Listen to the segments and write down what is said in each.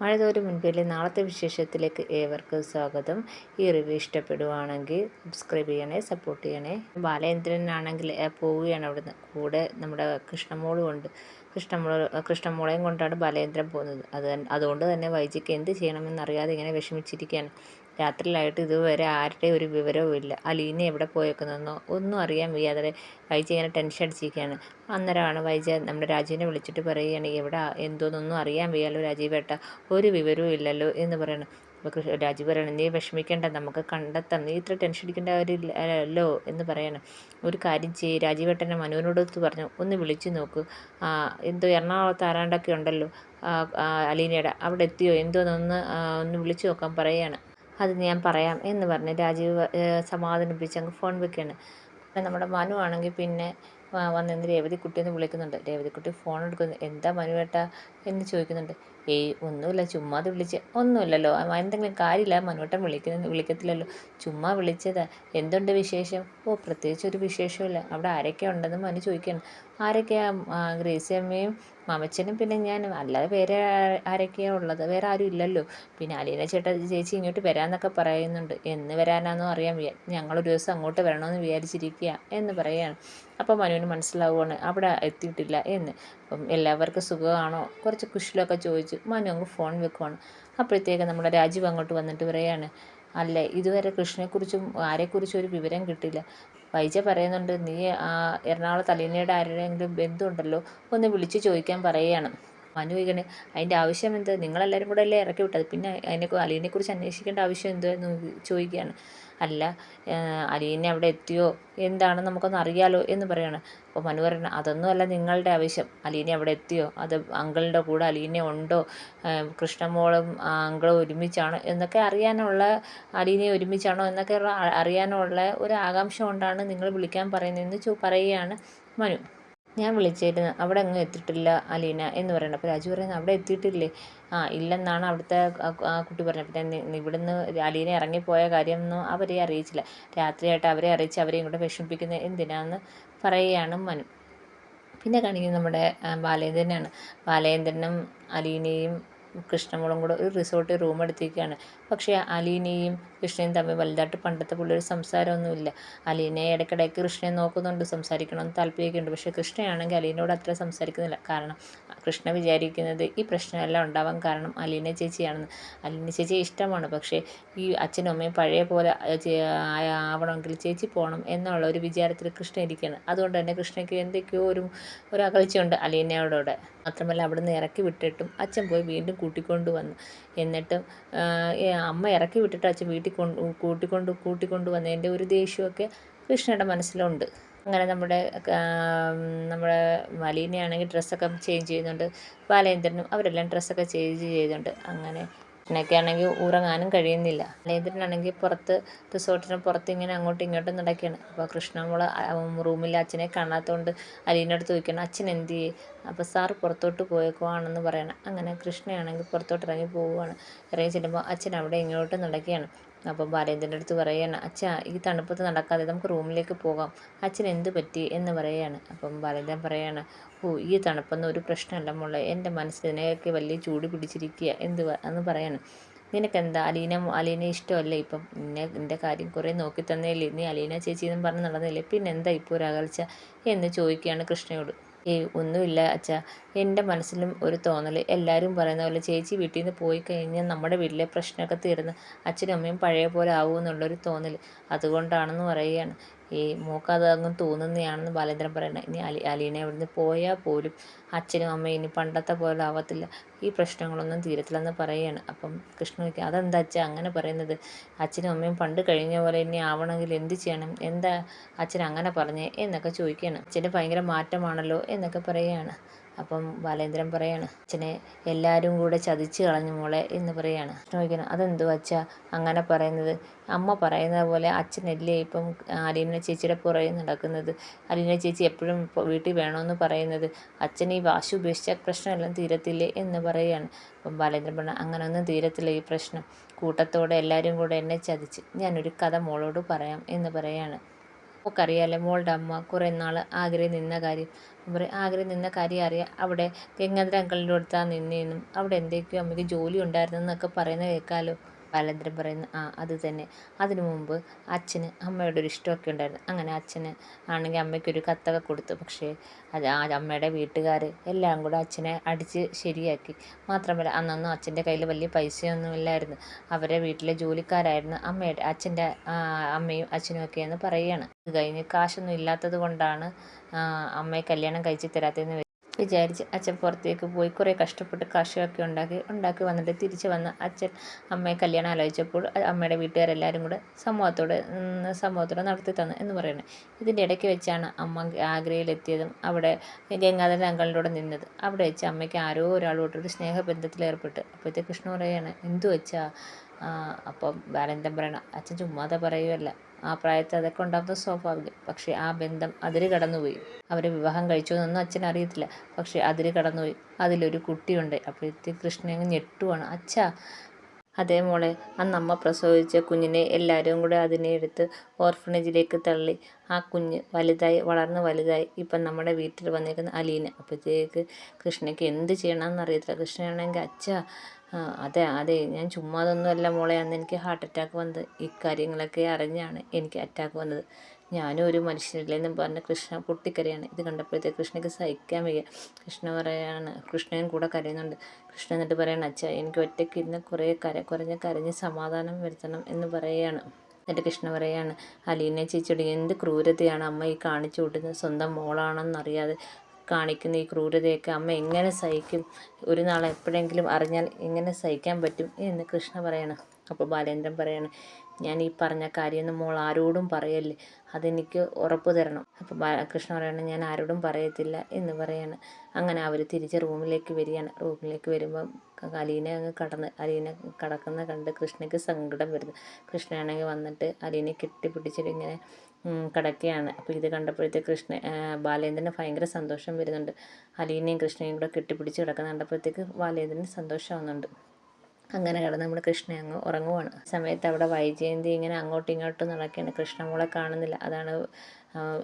മഴതോരും മുൻപിലെ നാളത്തെ വിശേഷത്തിലേക്ക് ഏവർക്കും സ്വാഗതം. ഈ റിവ്യൂ ഇഷ്ടപ്പെടുവാണെങ്കിൽ സബ്സ്ക്രൈബ് ചെയ്യണേ സപ്പോർട്ട് ചെയ്യണേ. ബാലേന്ദ്രനാണെങ്കിൽ പോവുകയാണ് അവിടുന്ന്. കൂടെ നമ്മുടെ കൃഷ്ണമോളും ഉണ്ട്. കൃഷ്ണമോൾ കൃഷ്ണമോളെയും കൊണ്ടാണ് ബാലേന്ദ്രൻ പോകുന്നത്. അത് അതുകൊണ്ട് തന്നെ വൈജിക്ക് എന്ത് ചെയ്യണമെന്നറിയാതെ ഇങ്ങനെ വിഷമിച്ചിരിക്കുകയാണ്. രാത്രിയിലായിട്ട് ഇതുവരെ ആരുടെ ഒരു വിവരവും ഇല്ല. അലീന എവിടെ പോയേക്കുന്നതെന്നോ ഒന്നും അറിയാൻ വയ്യാതെ വൈജി ഇങ്ങനെ ടെൻഷൻ അടിച്ചിരിക്കുകയാണ്. അന്നേരമാണ് വൈജ നമ്മുടെ രാജീവിനെ വിളിച്ചിട്ട് പറയുകയാണ് എവിടെ? എന്തോന്നൊന്നും അറിയാൻ വയ്യാലോ രാജീവേട്ട. ഒരു വിവരവും ഇല്ലല്ലോ എന്ന് പറയണം അപ്പോൾ രാജീവ് പറയണം നീ വിഷമിക്കേണ്ട നമുക്ക് കണ്ടെത്താം. നീ ഇത്ര ടെൻഷൻ അടിക്കേണ്ട കാര്യമില്ലല്ലോ എന്ന് പറയണം. ഒരു കാര്യം ചെയ്യ് രാജീവേട്ടനെ മനുവിനോടൊത്ത് പറഞ്ഞു ഒന്ന് വിളിച്ചു നോക്കൂ. എന്തോ എറണാകുളത്ത് ആരാണ്ടൊക്കെ ഉണ്ടല്ലോ. അലീനയുടെ അവിടെ എത്തിയോ? എന്തോന്നൊന്ന് ഒന്ന് വിളിച്ചു നോക്കാൻ പറയുകയാണ് അത് ഞാൻ പറയാം എന്ന് പറഞ്ഞ് രാജീവ് സമാധാനിപ്പിച്ച് അങ്ങ് ഫോൺ വെക്കുകയാണ് നമ്മുടെ മനു ആണെങ്കിൽ പിന്നെ വന്നിരുന്ന് രേവതിക്കുട്ടി എന്ന് വിളിക്കുന്നുണ്ട്. രേവതിക്കുട്ടി ഫോൺ എടുക്കുന്നു. എന്താ മനുവേട്ട എന്ന് ചോദിക്കുന്നുണ്ട്. ഏയ് ഒന്നുമില്ല. ചുമ്മാതെ വിളിച്ച്. ഒന്നുമില്ലല്ലോ. എന്തെങ്കിലും കാര്യമില്ല. മനുവേട്ടൻ വിളിക്കുന്ന വിളിക്കത്തില്ലല്ലോ. ചുമ്മാ വിളിച്ചതാ. എന്തുണ്ട് വിശേഷം? ഓ പ്രത്യേകിച്ച് ഒരു വിശേഷമില്ല അവിടെ ആരൊക്കെ ഉണ്ടെന്ന് മനു ചോദിക്കുകയാണ്. ആരൊക്കെയാ ഗ്രേസി അമ്മയും മാമച്ചനും പിന്നെ ഞാൻ അല്ലാതെ വേറെ ആരൊക്കെയാണ് ഉള്ളത്? വേറെ ആരും ഇല്ലല്ലോ. പിന്നെ അലീന ചേട്ട ചേച്ചി ഇങ്ങോട്ട് വരാമെന്നൊക്കെ പറയുന്നുണ്ട്. എന്ന് വരാനാണെന്നോ അറിയാം ഞങ്ങളൊരു ദിവസം അങ്ങോട്ട് വരണമെന്ന് വിചാരിച്ചിരിക്കുക എന്ന് പറയുകയാണ് അപ്പോൾ മനുവിന് മനസ്സിലാവുകയാണ് അവിടെ എത്തിയിട്ടില്ല എന്ന്. അപ്പം എല്ലാവർക്കും സുഖമാണോ? കുറച്ച് കുശലൊക്കെ ചോദിച്ചു. മനു അങ്ങ് ഫോൺ വെക്കുവാണ്. അപ്പോഴത്തേക്ക് നമ്മുടെ രാജീവ് അങ്ങോട്ട് വന്നിട്ട് പറയുകയാണ് അല്ലേ? ഇതുവരെ കൃഷ്ണനെക്കുറിച്ചും ആരെക്കുറിച്ചും ഒരു വിവരം കിട്ടില്ല വൈജ പറയുന്നുണ്ട് നീ ആ എറണാകുളത്ത് അലീനയുടെ ആരുടെയെങ്കിലും ബന്ധുണ്ടല്ലോ ഒന്ന് വിളിച്ച് ചോദിക്കാൻ പറയുകയാണ്. മനു ഇങ്ങനെ അതിന്റെ ആവശ്യം എന്ത്? നിങ്ങളെല്ലാവരും കൂടെ അല്ലേ ഇറക്കി വിട്ടത്? പിന്നെ അതിനെ അലീനെക്കുറിച്ച് അന്വേഷിക്കേണ്ട ആവശ്യം എന്തോ എന്ന് ചോദിക്കുകയാണ്. അല്ല അലീനെ അവിടെ എത്തിയോ? എന്താണെന്ന് നമുക്കൊന്ന് അറിയാലോ എന്ന് പറയുകയാണ് അപ്പോൾ മനു പറയണം അതൊന്നും അല്ല നിങ്ങളുടെ ആവശ്യം. അലീനെ അവിടെ എത്തിയോ? അത് അങ്കിളിന്റെ കൂടെ അലീനെ ഉണ്ടോ? കൃഷ്ണമോളും അങ്കിളും ഒരുമിച്ചാണോ? എന്നൊക്കെ അറിയാനുള്ള അലീനെ ഒരുമിച്ചാണോ എന്നൊക്കെ അറിയാനുള്ള ഒരു ആകാംക്ഷ കൊണ്ടാണ് നിങ്ങൾ വിളിക്കാൻ പറയുന്നതെന്ന് ചോ പറയുകയാണ് മനു. ഞാൻ വിളിച്ചിരുന്നു. അവിടെ അങ്ങ് എത്തിയിട്ടില്ല അലീന എന്ന് പറയുന്നത്. അപ്പോൾ രാജു പറയുന്നത് അവിടെ എത്തിയിട്ടില്ലേ? ആ ഇല്ലെന്നാണ് അവിടുത്തെ ആ കുട്ടി പറഞ്ഞത്. പിന്നെ ഇവിടുന്ന് അലീന ഇറങ്ങിപ്പോയ കാര്യമൊന്നും അവരെ അറിയിച്ചില്ല. രാത്രിയായിട്ട് അവരെ അറിയിച്ച് അവരെയും ഇങ്ങോട്ട് വിഷമിപ്പിക്കുന്നത് എന്തിനാന്ന് പറയുകയാണ് മനു. പിന്നെ കാണിക്കുന്നത് നമ്മുടെ ബാലേന്ദ്രനാണ്. ബാലേന്ദ്രനും അലീനയും കൃഷ്ണമോളും കൂടെ ഒരു റിസോർട്ടിൽ റൂം എടുത്തിരിക്കുകയാണ് പക്ഷേ അലീനയും കൃഷ്ണയും തമ്മിൽ വലുതായിട്ട് പണ്ടത്തെ പുള്ളി ഒരു സംസാരമൊന്നുമില്ല. അലീനെ ഇടയ്ക്കിടയ്ക്ക് കൃഷ്ണയെ നോക്കുന്നുണ്ട് സംസാരിക്കണമെന്ന് താല്പര്യമൊക്കെ ഉണ്ട്. പക്ഷേ കൃഷ്ണയാണെങ്കിൽ അലീനോട് അത്ര സംസാരിക്കുന്നില്ല. കാരണം കൃഷ്ണ വിചാരിക്കുന്നത് ഈ പ്രശ്നമെല്ലാം ഉണ്ടാവാൻ കാരണം അലീന ചേച്ചിയാണെന്ന്. അലീന ചേച്ചി ഇഷ്ടമാണ്. പക്ഷേ ഈ അച്ഛനും അമ്മയും പഴയ പോലെ ആവണമെങ്കിൽ ചേച്ചി പോകണം എന്നുള്ള ഒരു വിചാരത്തിൽ കൃഷ്ണ ഇരിക്കുകയാണ്. അതുകൊണ്ട് തന്നെ കൃഷ്ണയ്ക്ക് എന്തൊക്കെയോ ഒരു ഒരു അകൽച്ചയുണ്ട് അലീനയോടോടെ. മാത്രമല്ല അവിടെ നിന്ന് ഇറക്കി വിട്ടിട്ടും അച്ഛൻ പോയി വീണ്ടും കൂട്ടിക്കൊണ്ടു വന്നു എന്നിട്ടും അമ്മ ഇറക്കി വിട്ടിട്ട് അച്ഛൻ വീട്ടിൽ കൊണ്ട് കൂട്ടിക്കൊണ്ട് കൂട്ടിക്കൊണ്ട് വന്നതിന്റെ ഒരു ദേഷ്യമൊക്കെ കൃഷ്ണയുടെ മനസ്സിലുണ്ട്. അങ്ങനെ നമ്മുടെ നമ്മുടെ മലീനയാണെങ്കിൽ ഡ്രസ്സൊക്കെ ചേഞ്ച് ചെയ്യുന്നുണ്ട്. ബാലേന്ദ്രനും അവരെല്ലാം ഡ്രസ്സൊക്കെ ചേഞ്ച് ചെയ്യുന്നുണ്ട് അങ്ങനെ കൃഷ്ണയ്ക്ക് ആണെങ്കിൽ ഉറങ്ങാനും കഴിയുന്നില്ല. ബാലേന്ദ്രനാണെങ്കിൽ പുറത്ത് റിസോർട്ടിന് പുറത്ത് ഇങ്ങനെ അങ്ങോട്ടും ഇങ്ങോട്ടും നടക്കുകയാണ്. അപ്പോൾ കൃഷ്ണ മോൾ റൂമിൽ അച്ഛനെ കാണാത്തതുകൊണ്ട് അലീന്റെ അടുത്ത് ചോദിക്കണം അച്ഛൻ എന്ത് ചെയ്യേ? അപ്പോൾ സാർ പുറത്തോട്ട് പോയേക്കുവാണെന്ന് പറയണം. അങ്ങനെ കൃഷ്ണയാണെങ്കിൽ പുറത്തോട്ട് ഇറങ്ങി പോവുകയാണ് ഇറങ്ങി ചെല്ലുമ്പോൾ അച്ഛൻ അവിടെ ഇങ്ങോട്ട് നടക്കുകയാണ്. അപ്പോൾ ബാലേന്ദ്രന്റെ അടുത്ത് പറയുകയാണ് അച്ഛാ ഈ തണുപ്പത്ത് നടക്കാതെ നമുക്ക് റൂമിലേക്ക് പോകാം. അച്ഛൻ എന്ത് പറ്റി? എന്ന് പറയുകയാണ്. അപ്പം ബാലേന്ദ്രൻ പറയുകയാണ് ഓ ഈ തണുപ്പൊന്നും ഒരു പ്രശ്നമല്ല മോളെ. എന്റെ മനസ്സിനൊക്കെ വലിയ ചൂട് പിടിച്ചിരിക്കുക എന്ത് എന്ന് പറയാണ് നിനക്കെന്താ? അലീന അലീന ഇഷ്ടമല്ലേ? ഇപ്പം നിന്നെ നിന്റെ കാര്യം കുറേ നോക്കി തന്നേലേ നീ അലീന ചേച്ചി എന്നും പറഞ്ഞ് നടന്നില്ലേ? പിന്നെന്താ ഇപ്പോൾ ഒരു അകൽച്ച? എന്ന് ചോദിക്കുകയാണ് കൃഷ്ണയോട്. ഏയ് ഒന്നുമില്ല അച്ഛാ. എന്റെ മനസ്സിലും ഒരു തോന്നൽ എല്ലാവരും പറയുന്ന പോലെ ചേച്ചി വീട്ടിൽ നിന്ന് പോയി കഴിഞ്ഞാൽ നമ്മുടെ വീട്ടിലെ പ്രശ്നമൊക്കെ തീർന്ന് അച്ഛനും അമ്മയും പഴയ പോലെ ആവുമെന്നുള്ളൊരു തോന്നൽ അതുകൊണ്ടാണെന്ന് പറയുകയാണ്. ഈ മോൾക്ക് അതങ്ങ് തോന്നുന്നതാണെന്ന് ബാലേന്ദ്രൻ പറയുന്നത് ഇനി അലി അലീന ഇവിടുന്ന് പോയാൽ പോലും അച്ഛനും അമ്മയും ഇനി പണ്ടത്തെ പോലെ ആവത്തില്ല. ഈ പ്രശ്നങ്ങളൊന്നും തീരത്തില്ലെന്ന് പറയുകയാണ് അപ്പം കൃഷ്ണ അതെന്താ അച്ഛൻ അങ്ങനെ പറയുന്നത്? അച്ഛനും അമ്മയും പണ്ട് കഴിഞ്ഞ പോലെ ഇനി ആവണമെങ്കിൽ എന്ത് ചെയ്യണം? എന്താ അച്ഛൻ അങ്ങനെ പറഞ്ഞേ? എന്നൊക്കെ ചോദിക്കുകയാണ് അച്ഛന്റെ ഭയങ്കര മാറ്റമാണല്ലോ എന്നൊക്കെ പറയുകയാണ് അപ്പം ബാലേന്ദ്രൻ പറയാണ് അച്ഛനെ എല്ലാവരും കൂടെ ചതിച്ച് കളഞ്ഞു മോളെ എന്ന് പറയാണ്. ചോദിക്കണം അതെന്തോ അച്ഛ? അങ്ങനെ പറയുന്നത്. അമ്മ പറയുന്നത് പോലെ അച്ഛനല്ലേ ഇപ്പം അലീന ചേച്ചിയുടെ പുറകെ നടക്കുന്നത്. അലീന ചേച്ചി എപ്പോഴും വീട്ടിൽ വേണമെന്ന് പറയുന്നത്. അച്ഛൻ ഈ വാശി ഉപേക്ഷിച്ച പ്രശ്നമെല്ലാം തീരത്തില്ലേ എന്ന് പറയുകയാണ് അപ്പം ബാലേന്ദ്രൻ പറഞ്ഞ അങ്ങനെയൊന്നും തീരത്തില്ല ഈ പ്രശ്നം. കൂട്ടത്തോടെ എല്ലാവരും കൂടെ എന്നെ ചതിച്ച് ഞാനൊരു കഥ മോളോട് പറയാം എന്ന് പറയാണ്. നമുക്കറിയാലോ മോളുടെ അമ്മ കുറേ നാൾ ആഗ്രഹം നിന്ന കാര്യം. അവർ ആഗ്രഹം നിന്ന കാര്യം അറിയാം. അവിടെ ഗംഗാധര അങ്കിളിന്റെ അടുത്താണ് നിന്നേന്നും. അവിടെ എന്തൊക്കെയോ അമ്മയ്ക്ക് ജോലി ഉണ്ടായിരുന്നെന്നൊക്കെ പറയുന്നത് കേൾക്കാമല്ലോ ബാലേന്ദ്രൻ പറയുന്നു ആ അത് തന്നെ. അതിനു മുമ്പ് അച്ഛന് അമ്മയോട് ഒരു ഇഷ്ടമൊക്കെ ഉണ്ടായിരുന്നു. അങ്ങനെ അച്ഛന് ആണെങ്കിൽ അമ്മയ്ക്കൊരു കത്തൊക്കെ കൊടുത്തു. പക്ഷേ അത് ആ അമ്മയുടെ വീട്ടുകാർ എല്ലാം കൂടെ അച്ഛനെ അടിച്ച് ശരിയാക്കി. മാത്രമല്ല അന്നൊന്നും അച്ഛന്റെ കയ്യിൽ വലിയ പൈസയൊന്നും ഇല്ലായിരുന്നു. അവരെ വീട്ടിലെ ജോലിക്കാരായിരുന്നു അമ്മയുടെ അച്ഛന്റെ അമ്മയും അച്ഛനും ഒക്കെയെന്ന് പറയുകയാണ്. ഇത് കഴിഞ്ഞ് കാശൊന്നും ഇല്ലാത്തത് കൊണ്ടാണ് അമ്മയെ കല്യാണം കഴിച്ച് തരാത്തതെന്ന് വിചാരിച്ച് അച്ഛൻ പുറത്തേക്ക് പോയി കുറേ കഷ്ടപ്പെട്ട് കാശൊക്കെ ഉണ്ടാക്കി ഉണ്ടാക്കി വന്നിട്ട് തിരിച്ച് വന്ന് അച്ഛൻ അമ്മയെ കല്യാണം ആലോചിച്ചപ്പോൾ അമ്മയുടെ വീട്ടുകാരെല്ലാവരും കൂടെ സമൂഹത്തോടെ സമൂഹത്തോടെ നടത്തി തന്നു എന്ന് പറയുന്നത് ഇതിന്റെ ഇടയ്ക്ക് വെച്ചാണ് അമ്മ ആഗ്രയിലെത്തിയതും അവിടെ ഗംഗാധരൻ അങ്കളിലൂടെ നിന്നത്. അവിടെ വെച്ച് അമ്മയ്ക്ക് ആരോ ഒരാളോട്ടൊരു സ്നേഹബന്ധത്തിൽ ഏർപ്പെട്ട്. അപ്പോഴത്തെ കൃഷ്ണ പറയുകയാണ് എന്തു വെച്ചാൽ അപ്പം പറയണം അച്ഛൻ ചുമ്മാതെ പറയുമല്ല ആ പ്രായത്തിൽ അതൊക്കെ ഉണ്ടാകുന്നത് സ്വാഭാവികം. പക്ഷേ ആ ബന്ധം അതിര് കടന്നുപോയി. അവരെ വിവാഹം കഴിച്ചു എന്നൊന്നും അച്ഛൻ അറിയത്തില്ല. പക്ഷേ അതിര് കടന്നുപോയി. അതിലൊരു കുട്ടിയുണ്ട്. അപ്പോഴത്തേക്ക് കൃഷ്ണൻ ഞെട്ടുവാണ്. അച്ഛാ അതേ മോളെ അന്നമ്മ പ്രസവിച്ച കുഞ്ഞിനെ എല്ലാവരും കൂടെ അതിനെ എടുത്ത് ഓർഫണേജിലേക്ക് തള്ളി. ആ കുഞ്ഞ് വലുതായി വളർന്ന് വലുതായി. ഇപ്പം നമ്മുടെ വീട്ടിൽ വന്നിരിക്കുന്ന അലീന. അപ്പോഴത്തേക്ക് കൃഷ്ണയ്ക്ക് എന്ത് ചെയ്യണമെന്ന് അറിയത്തില്ല. കൃഷ്ണയാണെങ്കിൽ അച്ഛ അതെ അതെ ഞാൻ ചുമ്മാതൊന്നുമല്ല മോളെ. അന്ന് എനിക്ക് ഹാർട്ട് അറ്റാക്ക് വന്നത്. ഇക്കാര്യങ്ങളൊക്കെ കാര്യങ്ങളൊക്കെ അറിഞ്ഞാണ് എനിക്ക് അറ്റാക്ക് വന്നത്. ഞാനും ഒരു മനുഷ്യനില്ലെന്നും പറഞ്ഞ് കൃഷ്ണ പൊട്ടിക്കരയാണ്. ഇത് കണ്ടപ്പോഴത്തേക്ക് കൃഷ്ണയ്ക്ക് സഹിക്കാൻ വയ്യ. കൃഷ്ണ പറയാണ് കൃഷ്ണൻ കൂടെ കരയുന്നുണ്ട്. കൃഷ്ണ എന്നിട്ട് പറയണം അച്ഛ എനിക്ക് ഒറ്റയ്ക്ക് ഇന്ന് കുറേ കര കുറഞ്ഞ് കരഞ്ഞ് സമാധാനം വരുത്തണം എന്ന് പറയുകയാണ് എന്നിട്ട് കൃഷ്ണ പറയാണ് അലീനെ ചേച്ചിയുടെ എന്ത് ക്രൂരതയാണ് അമ്മ ഈ കാണിച്ചു കൂട്ടുന്നത് സ്വന്തം മോളാണെന്നറിയാതെ കാണിക്കുന്ന ഈ ക്രൂരതയൊക്കെ അമ്മ എങ്ങനെ സഹിക്കും? ഒരു നാൾ എപ്പോഴെങ്കിലും അറിഞ്ഞാൽ എങ്ങനെ സഹിക്കാൻ പറ്റും? എന്ന് കൃഷ്ണ പറയണം. അപ്പോൾ ബാലേന്ദ്രൻ പറയാണ് ഞാൻ ഈ പറഞ്ഞ കാര്യമൊന്നും മോൾ ആരോടും പറയല്ലേ? അതെനിക്ക് ഉറപ്പ് തരണം. അപ്പോൾ കൃഷ്ണ പറയാണ് ഞാൻ ആരോടും പറയത്തില്ല എന്ന് പറയാണ്. അങ്ങനെ അവർ തിരിച്ച് റൂമിലേക്ക് വരികയാണ്. റൂമിലേക്ക് വരുമ്പം അലീനെ അങ്ങ് കടന്ന് അലീനെ കടക്കുന്ന കണ്ട് കൃഷ്ണയ്ക്ക് സങ്കടം വരുന്നു. കൃഷ്ണയാണെങ്കിൽ വന്നിട്ട് അലീനെ കെട്ടിപ്പിടിച്ചിട്ട് ഇങ്ങനെ കിടക്കുകയാണ്. അപ്പോൾ ഇത് കണ്ടപ്പോഴത്തേക്ക് കൃഷ്ണ ബാലേന്ദ്രന് ഭയങ്കര സന്തോഷം വരുന്നുണ്ട്. അലീനയും കൃഷ്ണയും കൂടെ കെട്ടിപ്പിടിച്ച് കിടക്കുന്ന കണ്ടപ്പോഴത്തേക്ക് ബാലേന്ദ്രന് സന്തോഷമാവുന്നുണ്ട്. അങ്ങനെ കിടന്ന് നമ്മൾ കൃഷ്ണ അങ്ങ് ഉറങ്ങുവാണ്. സമയത്ത് അവിടെ വൈജയന്തി ഇങ്ങനെ അങ്ങോട്ടും ഇങ്ങോട്ടും നടക്കുകയാണ്. കൃഷ്ണമോളെ കാണുന്നില്ല. അതാണ്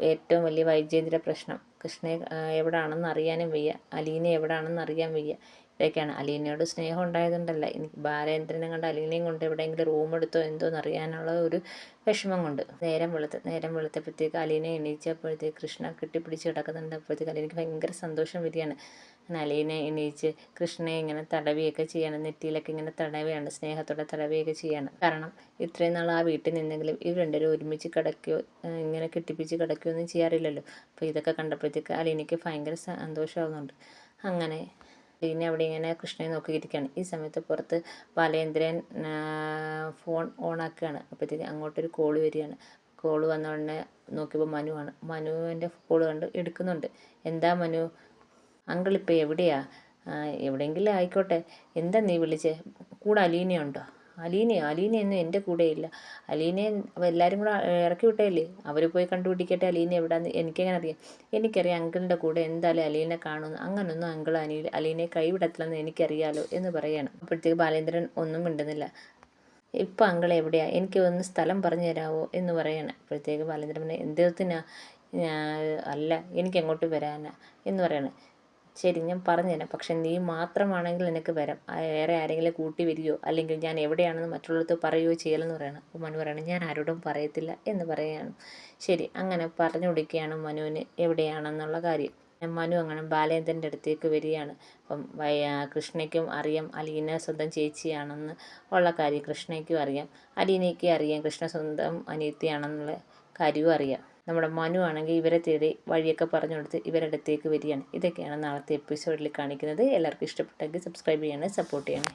ഏറ്റവും വലിയ വൈജയന്തിയുടെ പ്രശ്നം. കൃഷ്ണയെ എവിടാണെന്ന് അറിയാനും വയ്യ. അലീന എവിടാണെന്ന് അറിയാൻ വയ്യ. ഇതൊക്കെയാണ്. അലീനയോട് സ്നേഹം ഉണ്ടായതുകൊണ്ടല്ല. എനിക്ക് ബാലേന്ദ്രനെ കണ്ട് അലീനയും കൊണ്ട് എവിടെയെങ്കിലും റൂം എടുത്തോ എന്തോ അറിയാനുള്ള ഒരു വിഷമം കൊണ്ട്. നേരം വെളുത്ത് നേരം വെളുത്തപ്പോഴത്തേക്ക് അലീനെ എണീച്ചപ്പോഴത്തേക്ക് കൃഷ്ണ കെട്ടിപ്പിടിച്ച് കിടക്കുന്നുണ്ട്. അപ്പോഴത്തേക്ക് അലീനയ്ക്ക് ഭയങ്കര സന്തോഷം വരികയാണ്. അലീനെ എണീച്ച് കൃഷ്ണനെ ഇങ്ങനെ തടവിയൊക്കെ ചെയ്യാണ് നെറ്റിയിലൊക്കെ ഇങ്ങനെ തടവുകയാണ് സ്നേഹത്തോടെ തടവിയൊക്കെ ചെയ്യാണ്. കാരണം ഇത്രയും നാൾ ആ വീട്ടിൽ നിന്നെങ്കിലും ഇവർ രണ്ടുപേരും ഒരുമിച്ച് കിടക്കുകയോ ഇങ്ങനെ കെട്ടിപ്പിച്ച് കിടക്കുകയോ ഒന്നും ചെയ്യാറില്ലല്ലോ. അപ്പോൾ ഇതൊക്കെ കണ്ടപ്പോഴത്തേക്ക് അലീനയ്ക്ക് ഭയങ്കര സന്തോഷമാകുന്നുണ്ട് അങ്ങനെ അലീന അവിടെ ഇങ്ങനെ കൃഷ്ണനെ നോക്കിയിരിക്കുകയാണ്. ഈ സമയത്ത് പുറത്ത് ബാലേന്ദ്രൻ ഫോൺ ഓണാക്കുകയാണ്. അപ്പോഴത്തേക്ക് അങ്ങോട്ടൊരു കോൾ വരികയാണ്. കോൾ വന്ന ഉടനെ നോക്കിയപ്പോൾ മനുവാണ്. മനുവിന്റെ കോൾ കണ്ട് എടുക്കുന്നുണ്ട്. എന്താ മനു? അങ്കിൾ ഇപ്പോൾ എവിടെയാ എവിടെയെങ്കിലും ആയിക്കോട്ടെ. എന്താ നീ വിളിച്ചേ? കൂടെ അലീനയുണ്ടോ അലീന അലീനയൊന്നും എന്റെ കൂടെയില്ല അലീനയെ എല്ലാവരും കൂടെ ഇറക്കി വിട്ടേല്ലേ? അവർ പോയി കണ്ടുപിടിക്കട്ടെ അലീന എവിടാന്ന് എനിക്കെങ്ങനെ അറിയാം? എനിക്കറിയാം അങ്കിളിന്റെ കൂടെ എന്തായാലും അലീനെ കാണുമെന്ന്. അങ്ങനൊന്നും അങ്കിൾ അനി അലീനയെ കൈവിടത്തില്ലെന്ന് എനിക്കറിയാലോ എന്ന് പറയണം. അപ്പോഴത്തേക്ക് ബാലേന്ദ്രൻ ഒന്നും മിണ്ടുന്നില്ല. ഇപ്പം അങ്കിൾ എവിടെയാ? എനിക്ക് ഒന്ന് സ്ഥലം പറഞ്ഞു തരാമോ എന്ന് പറയണം. അപ്പോഴത്തേക്ക് ബാലേന്ദ്രൻ എന്തിനാ അല്ല എനിക്ക് എങ്ങോട്ട് വരാനാ എന്ന് പറയണേ. ശരി ഞാൻ പറഞ്ഞു തരാം പക്ഷെ നീ മാത്രമാണെങ്കിൽ നിനക്ക് വരാം. വേറെ ആരെങ്കിലും കൂട്ടി വരികയോ അല്ലെങ്കിൽ ഞാൻ എവിടെയാണെന്ന് മറ്റുള്ളവർക്ക് പറയുകയോ ചെയ്യലെന്ന് പറയണം. അപ്പോൾ മനു പറയണം ഞാൻ ആരോടും പറയത്തില്ല എന്ന് പറയുകയാണ്. ശരി അങ്ങനെ പറഞ്ഞു കൊടുക്കുകയാണ് മനുവിന് എവിടെയാണെന്നുള്ള കാര്യം. മനു അങ്ങനെ ബാലേന്ദ്രന്റെ അടുത്തേക്ക് വരികയാണ്. അപ്പം കൃഷ്ണയ്ക്കും അറിയാം അലീന സ്വന്തം ചേച്ചിയാണെന്ന് ഉള്ള കാര്യം കൃഷ്ണയ്ക്കും അറിയാം അലീനയ്ക്ക് അറിയാം കൃഷ്ണ സ്വന്തം അനിയത്തിയാണെന്നുള്ള കാര്യവും അറിയാം. നമ്മുടെ മനു ആണെങ്കിൽ ഇവരെ തേടി വഴിയൊക്കെ പറഞ്ഞു കൊടുത്ത് ഇവരുടെ അടുത്തേക്ക് വരികയാണ്. ഇതൊക്കെയാണ് നാളത്തെ എപ്പിസോഡിൽ കാണിക്കുന്നത്. എല്ലാവർക്കും ഇഷ്ടപ്പെട്ടെങ്കിൽ സബ്സ്ക്രൈബ് ചെയ്യണേ സപ്പോർട്ട് ചെയ്യണേ.